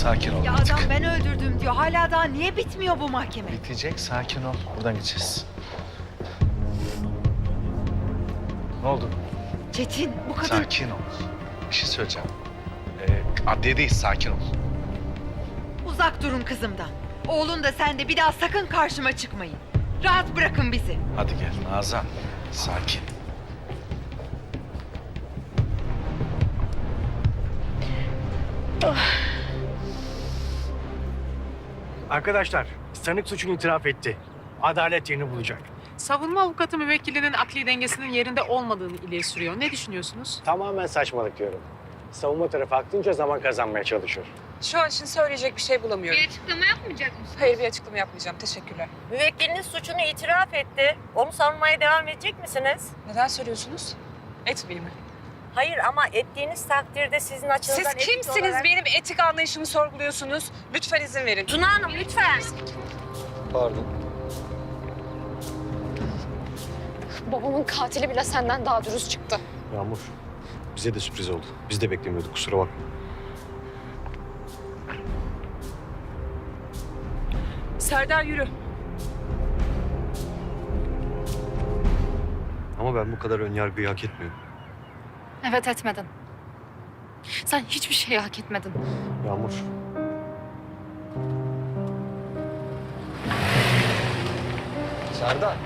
Sakin ol Ya artık. adam ben öldürdüm diyor. Hala daha niye bitmiyor bu mahkeme? Bitecek sakin ol. Buradan gideceğiz. Ne oldu? Çetin bu kadın... Sakin ol. Bir şey söyleyeceğim. Ee, adliyedeyiz sakin ol. Uzak durun kızımdan. Oğlun da sen de bir daha sakın karşıma çıkmayın. Rahat bırakın bizi. Hadi gel Nazan. Sakin. Arkadaşlar, sanık suçunu itiraf etti. Adalet yerini bulacak. Savunma avukatı müvekkilinin akli dengesinin yerinde olmadığını ileri sürüyor. Ne düşünüyorsunuz? Tamamen saçmalık diyorum. Savunma tarafı aklınca zaman kazanmaya çalışıyor. Şu an için söyleyecek bir şey bulamıyorum. Bir açıklama yapmayacak mısın? Hayır bir açıklama yapmayacağım. Teşekkürler. Müvekkiliniz suçunu itiraf etti. Onu savunmaya devam edecek misiniz? Neden söylüyorsunuz? Etmeyeyim mi? Hayır ama ettiğiniz takdirde sizin açınızdan Siz etik kimsiniz? olarak- Benim etik anlayışımı sorguluyorsunuz. Lütfen izin verin. Tuna Hanım lütfen. Pardon. Babamın katili bile senden daha dürüst çıktı. Yağmur. Bize de sürpriz oldu. Biz de beklemiyorduk kusura bakma. Serdar yürü. Ama ben bu kadar ön yargıyı hak etmiyorum. Evet etmedin. Sen hiçbir şey hak etmedin. Yağmur. Serdar.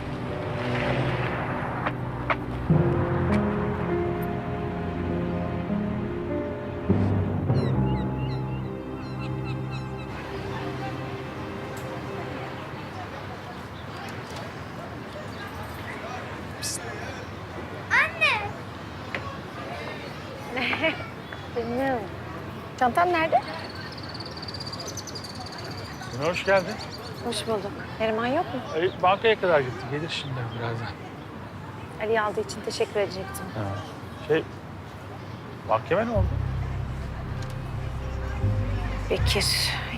Çantan nerede? Hoş geldin. Hoş bulduk. Neriman yok mu? E, bankaya kadar gitti. Gelir şimdi birazdan. Ali aldığı için teşekkür edecektim. Şey, mahkeme ne oldu? Bekir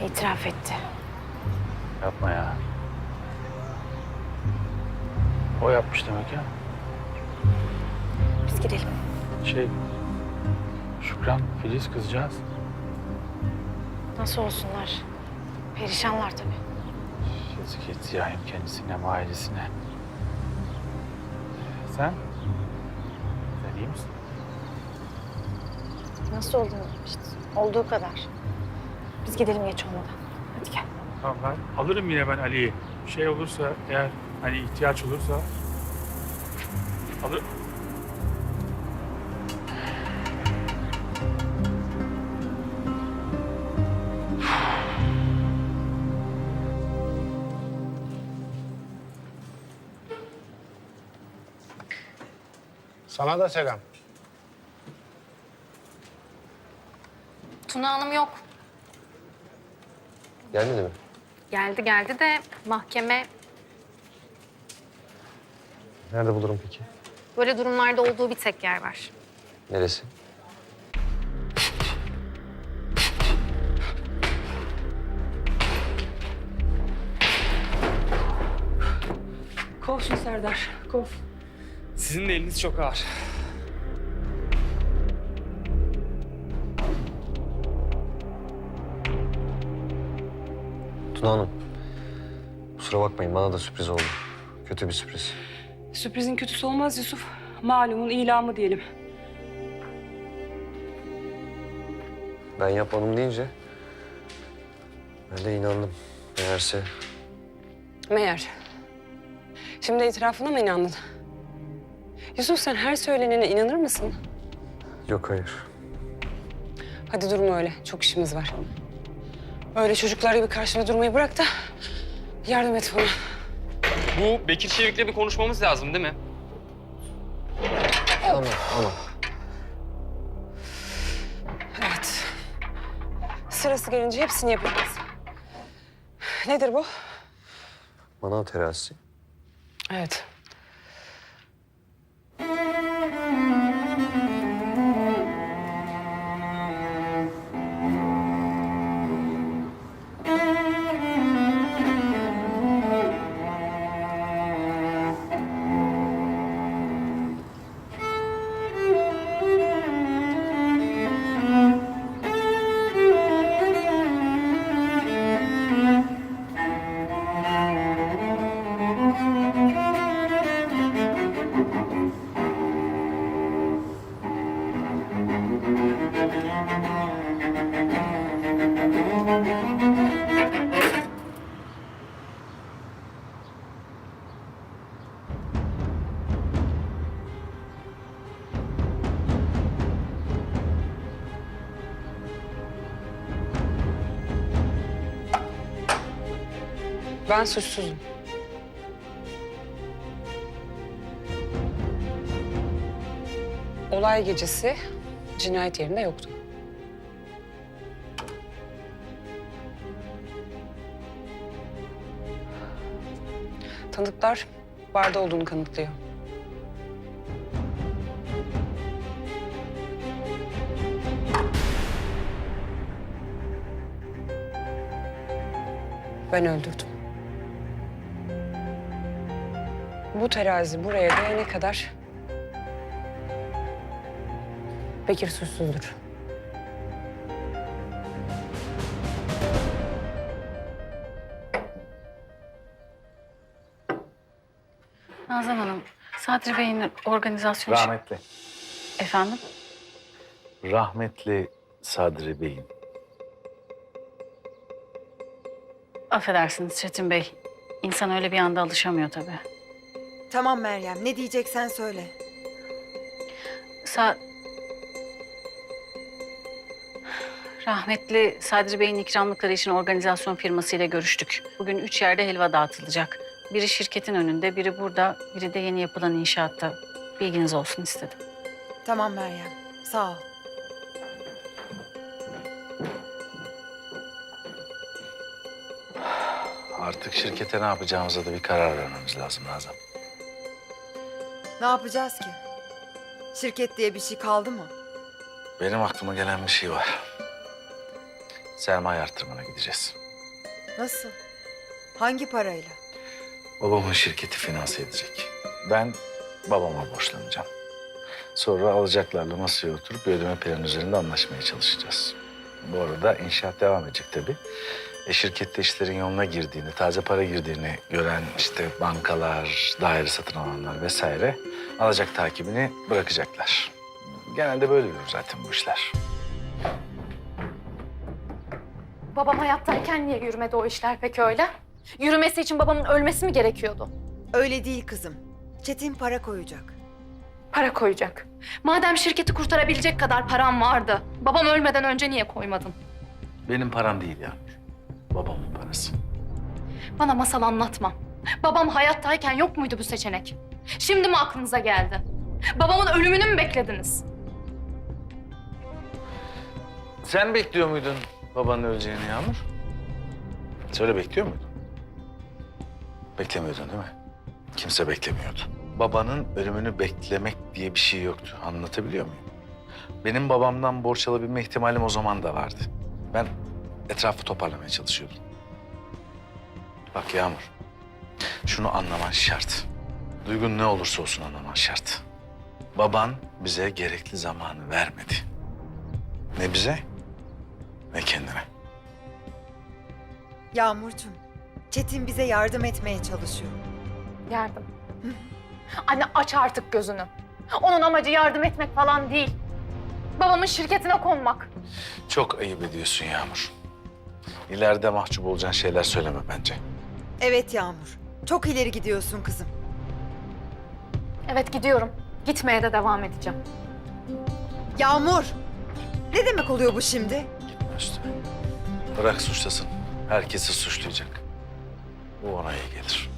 itiraf etti. Yapma ya. O yapmış demek ya. Biz gidelim. Şey, Şükran, Filiz kızcağız. Nasıl olsunlar? Perişanlar tabii. Yazık etti ya hem kendisine hem ailesine. Sen? Sen iyi misin? Nasıl olduğunu işte. Olduğu kadar. Biz gidelim geç olmadan. Hadi gel. Tamam ben alırım yine ben Ali'yi. Bir şey olursa eğer hani ihtiyaç olursa alır. Sana da selam. Tuna Hanım yok. Gelmedi mi? Geldi geldi de mahkeme Nerede bulurum peki? böyle durumlarda olduğu bir tek yer var. Neresi? Kov şunu Serdar. Kov. Sizin de eliniz çok ağır. Tuna Hanım. Kusura bakmayın bana da sürpriz oldu. Kötü bir sürpriz. Sürprizin kötüsü olmaz Yusuf. Malumun ilamı diyelim. Ben yapmadım deyince ben de inandım. Meğerse Meğer. Şimdi itirafına mı inandın? Yusuf sen her söylenene inanır mısın? yok hayır. Hadi durma öyle. Çok işimiz var. Öyle çocuklar gibi karşımda durmayı bırak da yardım et bana. Bu Bekir Çevik'le bir konuşmamız lazım değil mi? Tamam tamam. Evet. Sırası gelince hepsini yapacağız. Nedir bu? Manav terazisi. Evet. Ben suçsuzum. Olay gecesi cinayet yerinde yoktu. Tanıklar barda olduğunu kanıtlıyor. Ben öldürdüm. Bu terazi buraya değene kadar Bekir suçsuzdur. Nazan Hanım, Sadri Bey'in organizasyon... Rahmetli. Efendim? Rahmetli Sadri Bey'in. Affedersiniz Çetin Bey. İnsan öyle bir anda alışamıyor tabii. Tamam Meryem ne diyeceksen söyle. Sa... Rahmetli Sadri Bey'in ikramlıkları için organizasyon firmasıyla görüştük. Bugün üç yerde helva dağıtılacak. Biri şirketin önünde, biri burada, biri de yeni yapılan inşaatta. Bilginiz olsun istedim. Tamam Meryem sağ ol. Artık şirkete ne yapacağımıza da bir karar vermemiz lazım Nazan. Ne yapacağız ki? Şirket diye bir şey kaldı mı? Benim aklıma gelen bir şey var. Sermaye artırmana gideceğiz. Nasıl? Hangi parayla? Babamın şirketi finanse edecek. Ben babama borçlanacağım. Sonra alacaklarla masaya oturup bir ödeme planı üzerinde anlaşmaya çalışacağız. Bu arada inşaat devam edecek tabii. E, şirkette işlerin yoluna girdiğini, taze para girdiğini gören işte bankalar, daire satın alanlar vesaire alacak takibini bırakacaklar. Genelde böyle yürür zaten bu işler. Babam hayattayken niye yürümedi o işler peki öyle? Yürümesi için babamın ölmesi mi gerekiyordu? Öyle değil kızım. Çetin para koyacak. Para koyacak. Madem şirketi kurtarabilecek kadar param vardı, babam ölmeden önce niye koymadın? Benim param değil yani. Babamın parası. Bana masal anlatma. Babam hayattayken yok muydu bu seçenek? Şimdi mi aklınıza geldi? Babamın ölümünü mü beklediniz? Sen bekliyor muydun babanın öleceğini Yağmur? Söyle bekliyor muydun? Beklemiyordun değil mi? Kimse beklemiyordu. Babanın ölümünü beklemek diye bir şey yoktu. Anlatabiliyor muyum? Benim babamdan borç alabilme ihtimalim o zaman da vardı. Ben etrafı toparlamaya çalışıyordum. Bak Yağmur, şunu anlaman şart. Duygun ne olursa olsun anlaman şart. Baban bize gerekli zamanı vermedi. Ne bize ne kendine. Yağmurcuğum, Çetin bize yardım etmeye çalışıyor. Yardım. Anne aç artık gözünü. Onun amacı yardım etmek falan değil. Babamın şirketine konmak. Çok ayıp ediyorsun Yağmur. İleride mahcup olacağın şeyler söyleme bence. Evet Yağmur, çok ileri gidiyorsun kızım. Evet gidiyorum. Gitmeye de devam edeceğim. Yağmur! Ne demek oluyor bu şimdi? Gitme üstüne. Bırak suçlasın. Herkesi suçlayacak. Bu ona iyi gelir.